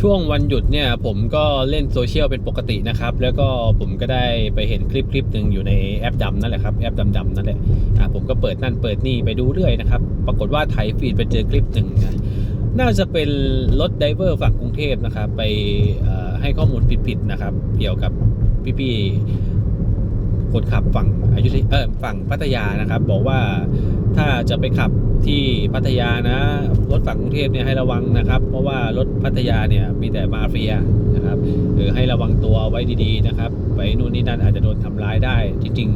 ช่วงวันหยุดเนี่ยผมก็เล่นโซเชียลเป็นปกตินะครับ แล้วก็ผมก็ได้ไปเห็นคลิปคลิปหนึ่งอยู่ในแอปดำนั่นแหละครับแอปดำๆนั่นแหละอ่าผมก็เปิดนั่นเปิดนี่ไปดูเรื่อยนะครับ ปรากฏว่าไถฟีดไปเจอคลิปหนึ่งนะน่าจะเป็นรถไดเวอร์ฝั่งกรุงเทพนะครับ ไปให้ข้อมูลผิดๆนะครับ เกี่ยวกับพี่ๆคนขับฝั่งอายุธยเออฝั่งพัทยานะครับ บอกว่า ถ้าจะไปขับที่พัทยานะ รถฝั่งกรุงเทพเนี่ยให้ระวังนะครับ เพราะว่ารถพัทยาเนี่ยมีแต่มาเฟียนะครับหรือให้ระวังตัวไว้ดีๆนะครับ ไปนู่นนี่นั่นอาจจะโดนทำร้ายได้จริง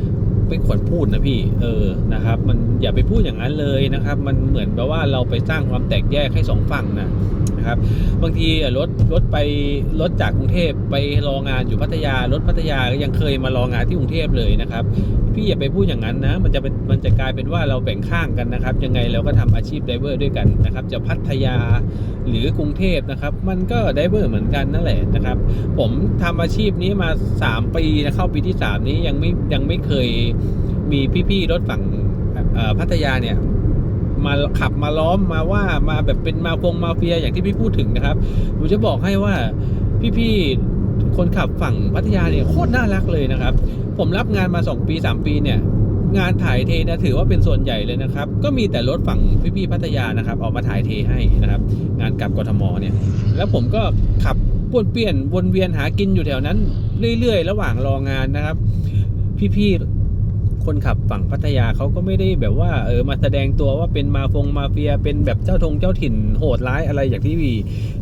ๆไม่ควรพูดนะพี่เออนะครับ มันอย่าไปพูดอย่างนั้นเลยนะครับ มันเหมือนแบบว่าเราไปสร้างความแตกแยกให้สองฝั่งนะ นะครับ บางทีรถรถไปรถจากกรุงเทพไปรองานอยู่พัทยารถพัทยาก็ยังเคยมารองานที่กรุงเทพเลยนะครับ พี่อย่าไปพูดอย่างนั้นนะ มันจะเป็นมันจะกลายเป็นว่าเราแบ่งข้างกันนะครับ ยังไงเราก็ทำอาชีพไดเวอร์ด้วยกันนะครับ จะพัทยาหรือกรุงเทพนะครับ มันก็ไดเวอร์เหมือนกันนั่นแหละนะครับ ผมทำอาชีพนี้มา 3 ปีนะเข้าปีที่ 3 นี้ยังไม่ยังไม่เคยมีพี่ๆรถฝั่งพัทยาเนี่ย มาขับมาล้อมมาว่ามาแบบเป็นมาฟงมาเฟียอย่างที่พี่พูดถึงนะครับผมจะบอกให้ว่าพี่ๆคนขับฝั่งพัทยาเนี่ยโคตรน่ารักเลยนะครับ ผมรับงานมา 2 ปี 3 ปีเนี่ยงานถ่ายเทนะถือว่าเป็นส่วนใหญ่เลยนะครับ ก็มีแต่รถฝั่งพี่ๆพัทยานะครับ ออกมาถ่ายเทให้นะครับ งานกับกทมเนี่ย แล้วผมก็ขับป้วนเปี้ยนวนเวียนหากินอยู่แถวนั้น เรื่อยๆ ระหว่างรองานนะครับ พี่ๆ คนขับฝั่งพัทยาเขาก็ไม่ได้แบบว่าเออมาแสดงตัวว่าเป็นมาฟงมาเฟีย เป็นแบบเจ้าทงเจ้าถิ่นโหดร้ายอะไรอย่างที่มี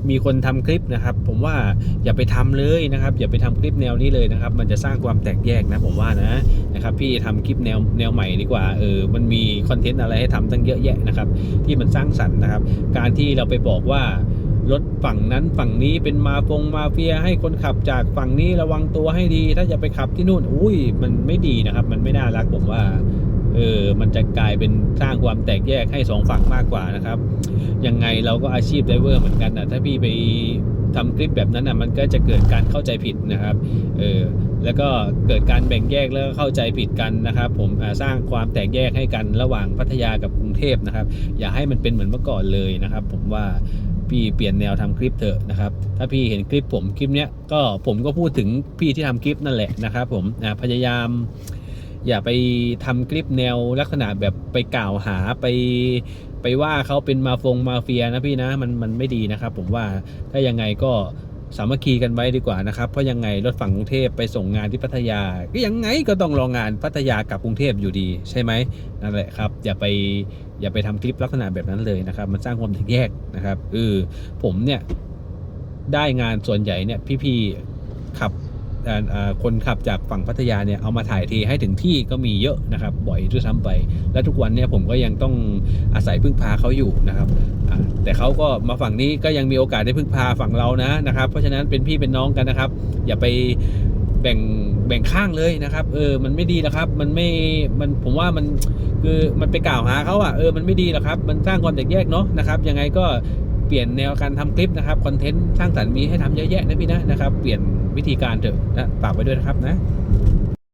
มีคนทำคลิปนะครับ ผมว่าอย่าไปทำเลยนะครับ อย่าไปทำคลิปแนวนี้เลยนะครับ มันจะสร้างความแตกแยกนะผมว่านะนะครับ พี่ทำคลิปแนวแนวใหม่ดีกว่าเออมันมีคอนเทนต์อะไรให้ทำตั้งเยอะแยะนะครับ ที่มันสร้างสรรค์นะครับ การที่เราไปบอกว่า รถฝั่งนั้นฝั่งนี้เป็นมาฟงมาเฟียให้คนขับจากฝั่งนี้ระวังตัวให้ดี ถ้าจะไปขับที่นู่นอุ้ยมันไม่ดีนะครับ มันไม่น่ารักผมว่าเออมันจะกลายเป็นสร้างความแตกแยกให้สองฝั่งมากกว่านะครับยังไงเราก็อาชีพไดเวอร์เหมือนกันนะถ้าพี่ไปทำคลิปแบบนั้นนะมันก็จะเกิดการเข้าใจผิดนะครับเออแล้วก็เกิดการแบ่งแยกแล้วก็เข้าใจผิดกันนะครับ ผมสร้างความแตกแยกให้กันระหว่างพัทยากับกรุงเทพนะครับ อย่าให้มันเป็นเหมือนเมื่อก่อนเลยนะครับ ผมว่า พี่เปลี่ยนแนวทำคลิปเถอะนะครับ ถ้าพี่เห็นคลิปผมคลิปเนี้ยก็ผมก็พูดถึงพี่ที่ทำคลิปนั่นแหละนะครับผมนะพยายาม อย่าไปทำคลิปแนวลักษณะแบบไปกล่าวหาไปไปว่าเขาเป็นมาฟงมาเฟียนะพี่นะมันมันไม่ดีนะครับ ผมว่าถ้ายังไงก็ สามัคคีกันไว้ดีกว่านะครับเพราะยังไงรถฝั่งกรุงเทพไปส่งงานที่พัทยา ก็ยังไงก็ต้องรองานพัทยากับกรุงเทพอยู่ดีใช่ไหมนั่นแหละครับ อย่าไปอย่าไปทำคลิปลักษณะแบบนั้นเลยนะครับ มันสร้างความแตกแยกนะครับเออผมเนี่ยได้งานส่วนใหญ่เนี่ยพี่ๆขับ คนขับจากฝั่งพัทยาเนี่ยเอามาถ่ายทีให้ถึงที่ก็มีเยอะนะครับบ่อยด้วยซ้ำไป และทุกวันเนี่ยผมก็ยังต้องอาศัยพึ่งพาเขาอยู่นะครับแต่เขาก็มาฝั่งนี้ก็ยังมีโอกาสได้พึ่งพาฝั่งเรานะนะครับเพราะฉะนั้นเป็นพี่เป็นน้องกันนะครับ อย่าไปแบ่งแบ่งข้างเลยนะครับ เออ มันไม่ดีนะครับ มันไม่ มัน ผมว่ามัน คือ มันไปกล่าวหาเขาอะเออ มันไม่ดีหรอกครับ มันสร้างความแตกแยกเนาะ นะครับ ยังไงก็เปลี่ยนแนวการทำคลิปนะครับ คอนเทนต์สร้างสรรค์มีให้ทำเยอะแยะนะพี่นะ นะครับ เปลี่ยน วิธีการเถอะนะฝากไว้ด้วยนะครับนะ